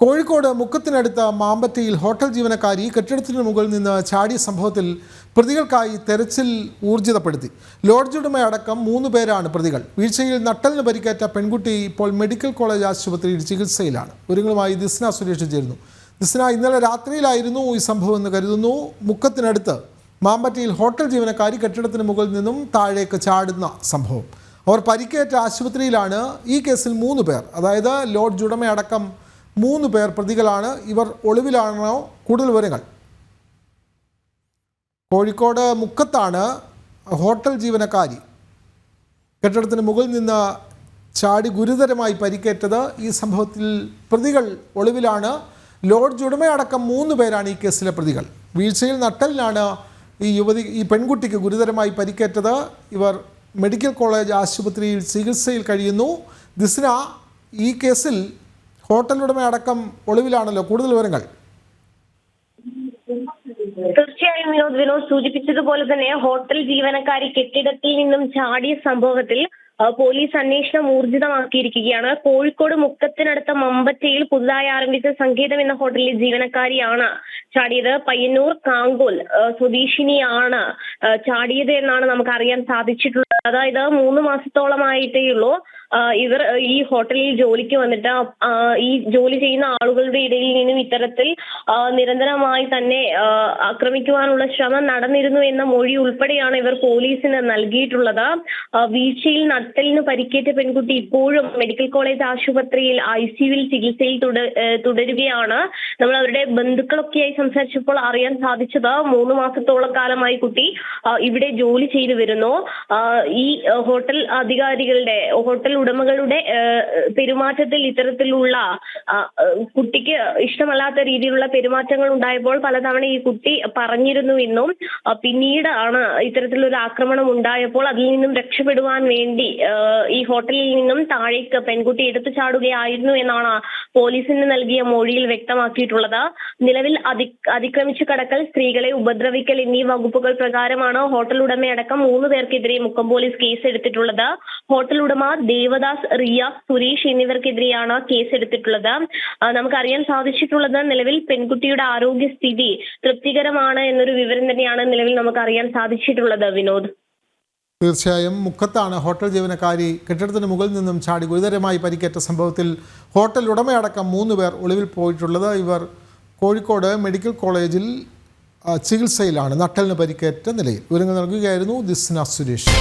Kozhikode മുക്കത്തിനടുത്ത മാമ്പറ്റയിൽ hotel ജീവനക്കാരി കെട്ടിടത്തിന് മുകളിൽ നിന്ന് ചാടിയ സംഭവത്തിൽ പ്രതികൾക്കായി തെരച്ചിൽ ഊർജിതപ്പെടുത്തി. ലോഡ്ജ് ഉടമയടക്കം മൂന്ന് പേരാണ് പ്രതികൾ. വീഴ്ചയിൽ നട്ടലിന് പരിക്കേറ്റ പെൺകുട്ടി ഇപ്പോൾ മെഡിക്കൽ കോളേജ് ആശുപത്രിയിൽ ചികിത്സയിലാണ്. ഒരുങ്ങളുമായി ദിസ്ന സുരേഷ് ചേരുന്നു. ദിസ്ന ഇന്നലെ രാത്രിയിലായിരുന്നു ഈ സംഭവം എന്ന് കരുതുന്നു. മുക്കത്തിനടുത്ത് മാമ്പറ്റയിൽ ഹോട്ടൽ ജീവനക്കാരി കെട്ടിടത്തിന് മുകളിൽ നിന്നും താഴേക്ക് ചാടുന്ന സംഭവം. അവർ പരിക്കേറ്റ ആശുപത്രിയിലാണ് ഈ കേസിൽ മൂന്ന് പേർ. അതായത് ലോഡ്ജ് ഉടമയടക്കം മൂന്ന് പേർ പ്രതികളാണ്. ഇവർ ഒളിവിലാണോ? കൂടുതൽ വിവരങ്ങൾ. കോഴിക്കോട് മുക്കത്താണ് ഹോട്ടൽ ജീവനക്കാരി. കെട്ടിടത്തിന് മുകളിൽ നിന്ന് ചാടി ഗുരുതരമായി പരിക്കേറ്റത് ഈ സംഭവത്തിൽ പ്രതികൾ ഒളിവിലാണ്. ലോഡ്ജ് ഉടമയടക്കം മൂന്ന് പേരാണ് ഈ കേസിലെ പ്രതികൾ. വീഴ്ചയിൽ നട്ടലിനാണ് ഈ യുവതി ഈ പെൺകുട്ടിക്ക് ഗുരുതരമായി പരിക്കേറ്റത്. ഇവർ മെഡിക്കൽ കോളേജ് ആശുപത്രിയിൽ ചികിത്സയിൽ കഴിയുന്നു. ദിസ്ന ഈ കേസിൽ ഹോട്ടൽ ഉടമ അടക്കം ഒളിവിലാണല്ലോ കൂടുതൽ വിവരങ്ങൾ? തീർച്ചയായും വിനോദ് വിനോദ് സൂചിപ്പിച്ചതുപോലെ തന്നെ ഹോട്ടൽ ജീവനക്കാരി കെട്ടിടത്തിൽ നിന്നും ചാടിയ സംഭവത്തിൽ പോലീസ് അന്വേഷണം ഊർജിതമാക്കിയിരിക്കുകയാണ്. കോഴിക്കോട് മുക്കത്തിനടുത്ത മമ്പറ്റയിൽ പുതുതായി ആരംഭിച്ച സംഗീതം എന്ന ഹോട്ടലിലെ ജീവനക്കാരിയാണ് ചാടിയത്. പയ്യന്നൂർ കാങ്കോൽ സ്വദേശിനിയാണ് ചാടിയത് എന്നാണ് നമുക്ക് അറിയാൻ സാധിച്ചിട്ടുള്ളത്. അതായത് മൂന്ന് മാസത്തോളമായിട്ടേ ഉള്ളൂ ഇവർ ഈ ഹോട്ടലിൽ ജോലിക്ക് വന്നിട്ട് ഈ ജോലി ചെയ്യുന്ന ആളുകളുടെ ഇടയിൽ നിന്നും ഇത്തരത്തിൽ നിരന്തരമായി തന്നെ ആക്രമിക്കുവാനുള്ള ശ്രമം നടന്നിരുന്നു എന്ന മൊഴി ഉൾപ്പെടെയാണ് ഇവർ പോലീസിന് നൽകിയിട്ടുള്ളത്. വീഴ്ചയിൽ നട്ടലിന് പരിക്കേറ്റ പെൺകുട്ടി ഇപ്പോഴും മെഡിക്കൽ കോളേജ് ആശുപത്രിയിൽ ഐ സിയുവിൽ ചികിത്സയിൽ തുടരുകയാണ്. നമ്മൾ അവരുടെ ബന്ധുക്കളൊക്കെയായി സംസാരിച്ചപ്പോൾ അറിയാൻ സാധിച്ചത് മൂന്ന് മാസത്തോളം കാലമായി കുട്ടി ഇവിടെ ജോലി ചെയ്തു വരുന്നു. ഈ ഹോട്ടൽ അധികാരികളുടെ ഹോട്ടൽ ഉടമകളുടെ പെരുമാറ്റത്തിൽ ഇത്തരത്തിലുള്ള കുട്ടിക്ക് ഇഷ്ടമല്ലാത്ത രീതിയിലുള്ള പെരുമാറ്റങ്ങൾ ഉണ്ടായപ്പോൾ പലതവണ ഈ കുട്ടി പറഞ്ഞിരുന്നു എന്നും പിന്നീട് ആണ് ഇത്തരത്തിലൊരു ആക്രമണം ഉണ്ടായപ്പോൾ അതിൽ നിന്നും രക്ഷപ്പെടുവാൻ വേണ്ടി ഈ ഹോട്ടലിൽ നിന്നും താഴേക്ക് പെൺകുട്ടി എടുത്തു ചാടുകയായിരുന്നു എന്നാണ് പോലീസിന് നൽകിയ മൊഴിയിൽ വ്യക്തമാക്കിയിട്ടുള്ളത്. നിലവിൽ അതി അതിക്രമിച്ചു കടക്കൽ സ്ത്രീകളെ ഉപദ്രവിക്കൽ എന്നീ വകുപ്പുകൾ പ്രകാരമാണ് ഹോട്ടൽ ഉടമയടക്കം മൂന്ന് പേർക്കെതിരെ മുക്കം പോലീസ് കേസ് എടുത്തിട്ടുള്ളത് ഹോട്ടൽ ഉടമ ദേവദാസ് റിയാസ് സുരേഷ് എന്നിവർക്കെതിരെയാണ് കേസ് എടുത്തിട്ടുള്ളത് നമുക്കറിയാൻ സാധിച്ചിട്ടുള്ളത് നിലവിൽ പെൺകുട്ടിയുടെ ആരോഗ്യസ്ഥിതി തൃപ്തികരമാണ് എന്നൊരു വിവരം തന്നെയാണ് നിലവിൽ നമുക്ക് അറിയാൻ സാധിച്ചിട്ടുള്ളത് വിനോദ്. തീർച്ചയായും മുഖത്താണ് ഹോട്ടൽ ജീവനക്കാരി കെട്ടിടത്തിന് മുകളിൽ നിന്നും ചാടി ഗുരുതരമായി പരിക്കേറ്റ സംഭവത്തിൽ ഹോട്ടൽ ഉടമയടക്കം മൂന്ന് പേർ ഒളിവിൽ പോയിട്ടുള്ളത്. ഇവർ കോഴിക്കോട് മെഡിക്കൽ കോളേജിൽ ചികിത്സയിലാണ് നട്ടലിന് പരിക്കേറ്റ നിലയിൽ. വിവരങ്ങൾ നൽകുകയായിരുന്നു ദിസ്ന സുരേഷ്.